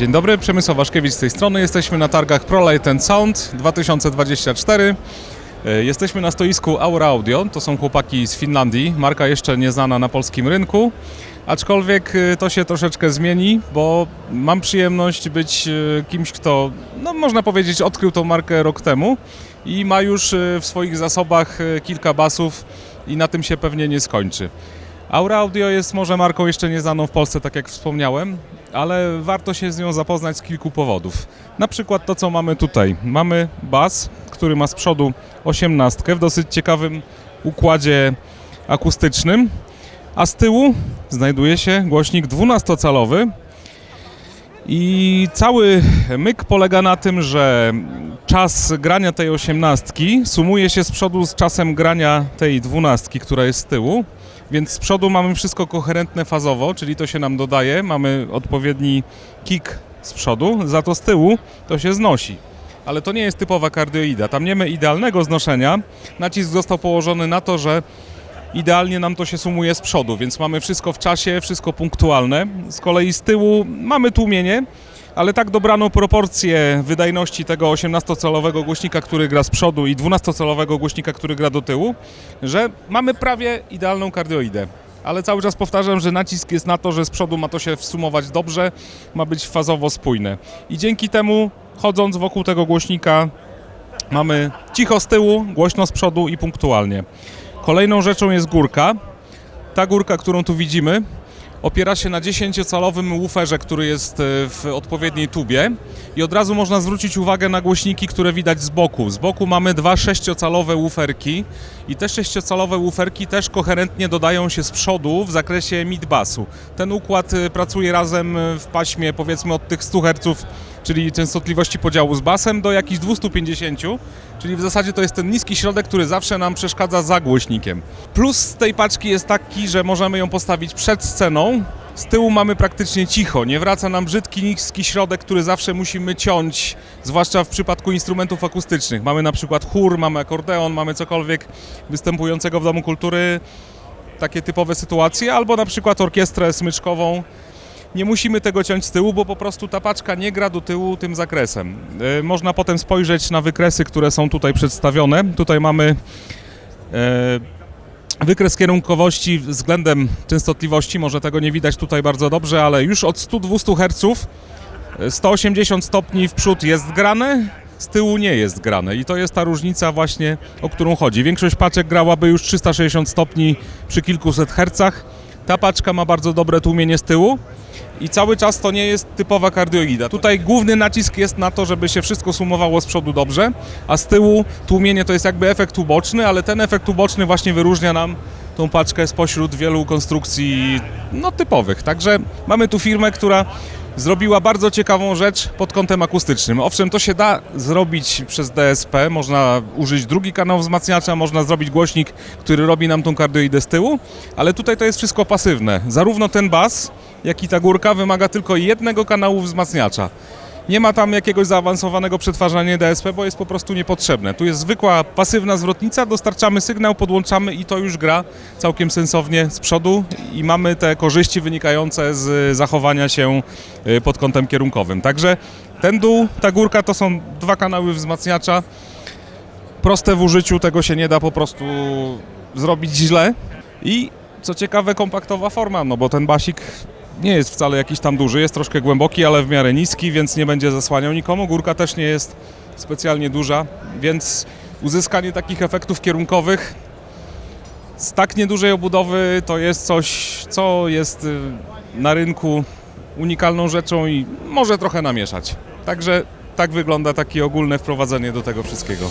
Dzień dobry, Przemysław Waszkiewicz z tej strony. Jesteśmy na targach ProLight and Sound 2024. E, Jesteśmy na stoisku Aura Audio. To są chłopaki z Finlandii. Marka jeszcze nieznana na polskim rynku. Aczkolwiek e, to się troszeczkę zmieni, bo mam przyjemność być e, kimś, kto, no można powiedzieć, odkrył tą markę rok temu i ma już w swoich zasobach kilka basów i na tym się pewnie nie skończy. Aura Audio jest może marką jeszcze nieznaną w Polsce, tak jak wspomniałem, ale warto się z nią zapoznać z kilku powodów. Na przykład to, co mamy tutaj. Mamy bas, który ma z przodu osiemnastkę w dosyć ciekawym układzie akustycznym, a z tyłu znajduje się głośnik 12-calowy. I cały myk polega na tym, że czas grania tej osiemnastki sumuje się z przodu z czasem grania tej dwunastki, która jest z tyłu. Więc z przodu mamy wszystko koherentne fazowo, czyli to się nam dodaje, mamy odpowiedni kick z przodu, za to z tyłu to się znosi. Ale to nie jest typowa kardioida. Tam nie ma idealnego znoszenia. Nacisk został położony na to, że idealnie nam to się sumuje z przodu, więc mamy wszystko w czasie, wszystko punktualne. Z kolei z tyłu mamy tłumienie, ale tak dobraną proporcję wydajności tego 18-calowego głośnika, który gra z przodu i 12-calowego głośnika, który gra do tyłu, że mamy prawie idealną kardioidę. Ale cały czas powtarzam, że nacisk jest na to, że z przodu ma to się wsumować dobrze, ma być fazowo spójne. I dzięki temu, chodząc wokół tego głośnika, mamy cicho z tyłu, głośno z przodu i punktualnie. Kolejną rzeczą jest górka. Ta górka, którą tu widzimy, opiera się na 10-calowym wooferze, który jest e, w odpowiedniej tubie i od razu można zwrócić uwagę na głośniki, które widać z boku. Z boku mamy dwa 6-calowe wooferki i te 6-calowe wooferki też koherentnie dodają się z przodu w zakresie mid-bassu. Ten układ e, pracuje razem e, w paśmie powiedzmy od tych 100 Hz, czyli częstotliwości podziału z basem do jakichś 250, czyli w zasadzie to jest ten niski środek, który zawsze nam przeszkadza za głośnikiem. Plus tej paczki jest taki, że możemy ją postawić przed sceną, z tyłu mamy praktycznie cicho, nie wraca nam brzydki, niski środek, który zawsze musimy ciąć, zwłaszcza w przypadku instrumentów akustycznych. Mamy na przykład chór, mamy akordeon, mamy cokolwiek występującego w Domu Kultury, takie typowe sytuacje, albo na przykład orkiestrę smyczkową. Nie musimy tego ciąć z tyłu, bo po prostu ta paczka nie gra do tyłu tym zakresem. Yy, Można potem spojrzeć na wykresy, które są tutaj przedstawione. Tutaj mamy e, wykres kierunkowości względem częstotliwości. Może tego nie widać tutaj bardzo dobrze, ale już od 100-200 Hz e, 180 stopni w przód jest grane, z tyłu nie jest grane i to jest ta różnica właśnie, o którą chodzi. Większość paczek grałaby już 360 stopni przy kilkuset hercach. Ta paczka ma bardzo dobre tłumienie z tyłu i cały czas to nie jest typowa kardioida. Tutaj główny nacisk jest na to, żeby się wszystko sumowało z przodu dobrze, a z tyłu tłumienie to jest jakby efekt uboczny, ale ten efekt uboczny właśnie wyróżnia nam tą paczkę spośród wielu konstrukcji no, typowych. Także mamy tu firmę, która zrobiła bardzo ciekawą rzecz pod kątem akustycznym. Owszem, to się da zrobić przez DSP, można użyć drugi kanał wzmacniacza, można zrobić głośnik, który robi nam tą kardioidę z tyłu, ale tutaj to jest wszystko pasywne. Zarówno ten bas, jak i ta górka wymaga tylko jednego kanału wzmacniacza. Nie ma tam jakiegoś zaawansowanego przetwarzania DSP, bo jest po prostu niepotrzebne. Tu jest zwykła pasywna zwrotnica, dostarczamy sygnał, podłączamy i to już gra całkiem sensownie z przodu i mamy te korzyści wynikające z zachowania się y, pod kątem kierunkowym. Także ten dół, ta górka to są dwa kanały wzmacniacza. Proste w użyciu, tego się nie da po prostu zrobić źle. I co ciekawe, kompaktowa forma, no bo ten basik nie jest wcale jakiś tam duży, jest troszkę głęboki, ale w miarę niski, więc nie będzie zasłaniał nikomu. Górka też nie jest specjalnie duża, więc uzyskanie takich efektów kierunkowych z tak niedużej obudowy to jest coś, co jest y, na rynku unikalną rzeczą i może trochę namieszać. Także tak wygląda takie ogólne wprowadzenie do tego wszystkiego.